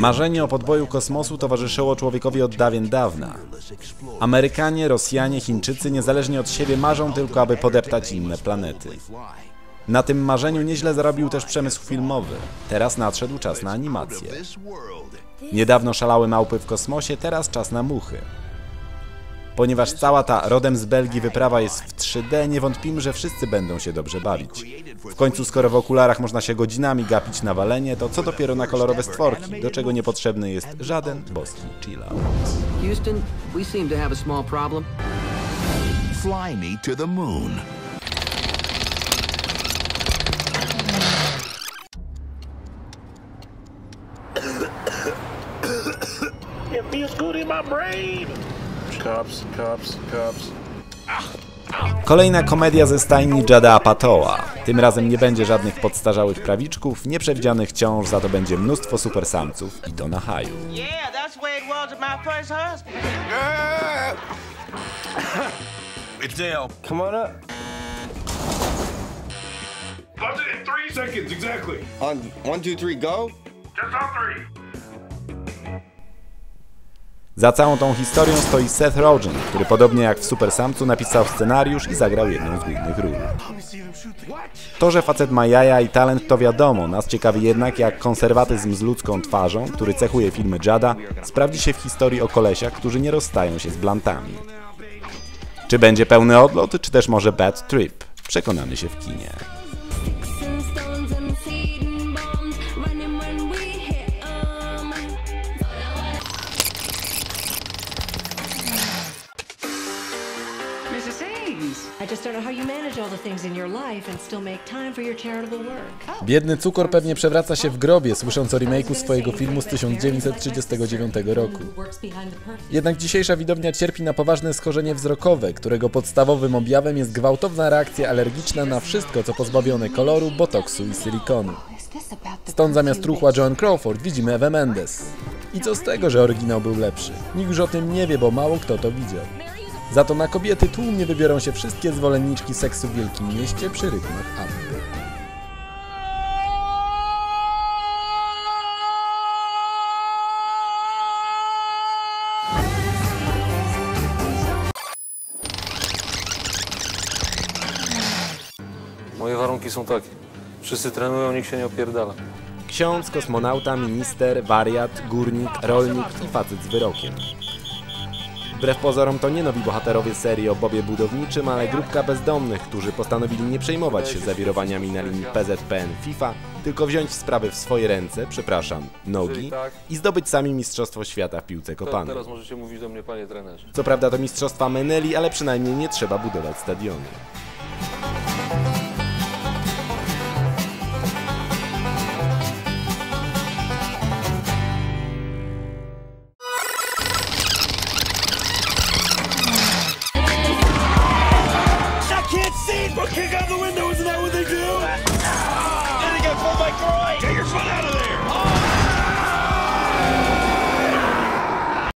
Marzenie o podboju kosmosu towarzyszyło człowiekowi od dawien dawna. Amerykanie, Rosjanie, Chińczycy niezależnie od siebie marzą tylko, aby podeptać inne planety. Na tym marzeniu nieźle zarobił też przemysł filmowy. Teraz nadszedł czas na animację. Niedawno szalały małpy w kosmosie, teraz czas na muchy. Ponieważ cała ta rodem z Belgii wyprawa jest w 3D, nie wątpimy, że wszyscy będą się dobrze bawić. W końcu, skoro w okularach można się godzinami gapić na walenie, to co dopiero na kolorowe stworki, do czego niepotrzebny jest żaden boski chilla. Houston, we seem to have a small problem. Fly me to the moon. It feels good in my brain. Cops, cops, cops. Kolejna komedia ze stajni Jada Apatoa. Tym razem nie będzie żadnych podstarzałych prawiczków, nieprzewidzianych ciąż, za to będzie mnóstwo supersamców i to na haju. Yeah, that's the way it was with my first husband. It's Dale. Come on up. Buzz it in three seconds exactly. On one, two, three, go. Just on three. Za całą tą historią stoi Seth Rogen, który podobnie jak w Super Samcu napisał scenariusz i zagrał jedną z głównych ról. To, że facet ma jaja i talent to wiadomo, nas ciekawi jednak jak konserwatyzm z ludzką twarzą, który cechuje filmy Jada, sprawdzi się w historii o kolesiach, którzy nie rozstają się z blantami. Czy będzie pełny odlot, czy też może bad trip? Przekonamy się w kinie. Biedny cukor pewnie przewraca się w grobie, słysząc o remake'u swojego filmu z 1939 roku. Jednak dzisiejsza widownia cierpi na poważne schorzenie wzrokowe, którego podstawowym objawem jest gwałtowna reakcja alergiczna na wszystko, co pozbawione koloru, botoksu i silikonu. Stąd zamiast truchła Joan Crawford widzimy Ewę Mendes. I co z tego, że oryginał był lepszy? Nikt już o tym nie wie, bo mało kto to widział. Za to na kobiety tłumnie wybiorą się wszystkie zwolenniczki seksu w Wielkim Mieście przy rytmach Abby. Moje warunki są takie. Wszyscy trenują, nikt się nie opierdala. Ksiądz, kosmonauta, minister, wariat, górnik, rolnik i facet z wyrokiem. Wbrew pozorom to nie nowi bohaterowie serii o Bobie Budowniczym, ale grupka bezdomnych, którzy postanowili nie przejmować się zawirowaniami na linii PZPN FIFA, tylko wziąć sprawy w swoje ręce, przepraszam, nogi tak. i zdobyć sami Mistrzostwo Świata w piłce kopanej. teraz możecie mówić do mnie, panie trenerze. Co prawda to mistrzostwa Meneli, ale przynajmniej nie trzeba budować stadionu. Groin. Get your foot out of there.